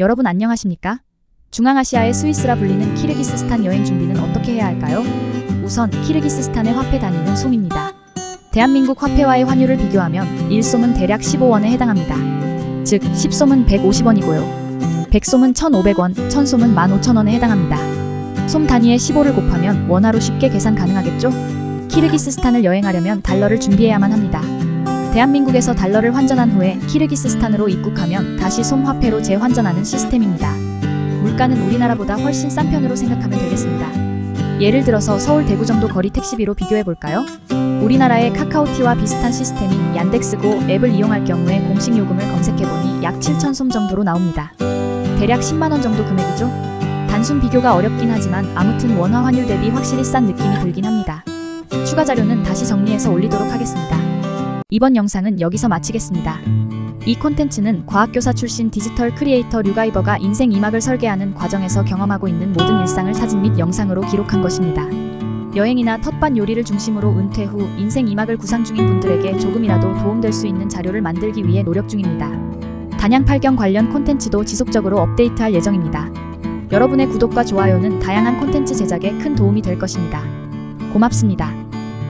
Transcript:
여러분 안녕하십니까? 중앙아시아의 스위스라 불리는 키르기스스탄 여행 준비는 어떻게 해야 할까요? 우선 키르기스스탄의 화폐 단위는 솜입니다. 대한민국 화폐와의 환율을 비교하면 1솜은 대략 15원에 해당합니다. 즉 10솜은 150원이고요. 100솜은 1,500원, 1000솜은 15,000원에 해당합니다. 솜 단위에 15를 곱하면 원화로 쉽게 계산 가능하겠죠? 키르기스스탄을 여행하려면 달러를 준비해야만 합니다. 대한민국에서 달러를 환전한 후에 키르기스스탄으로 입국하면 다시 솜 화폐로 재환전하는 시스템입니다. 물가는 우리나라보다 훨씬 싼 편으로 생각하면 되겠습니다. 예를 들어서 서울 대구 정도 거리 택시비로 비교해 볼까요? 우리나라의 카카오티와 비슷한 시스템인 얀덱스고 앱을 이용할 경우에 공식 요금을 검색해 보니 약 7,000솜 정도로 나옵니다. 대략 10만 원 정도 금액이죠? 단순 비교가 어렵긴 하지만 아무튼 원화 환율 대비 확실히 싼 느낌이 들긴 합니다. 추가 자료는 다시 정리해서 올리도록 하겠습니다. 이번 영상은 여기서 마치겠습니다. 이 콘텐츠는 과학교사 출신 디지털 크리에이터 류가이버가 인생 2막을 설계하는 과정에서 경험하고 있는 모든 일상을 사진 및 영상으로 기록한 것입니다. 여행이나 텃밭 요리를 중심으로 은퇴 후 인생 2막을 구상 중인 분들에게 조금이라도 도움될 수 있는 자료를 만들기 위해 노력 중입니다. 단양 팔경 관련 콘텐츠도 지속적으로 업데이트할 예정입니다. 여러분의 구독과 좋아요는 다양한 콘텐츠 제작에 큰 도움이 될 것입니다. 고맙습니다.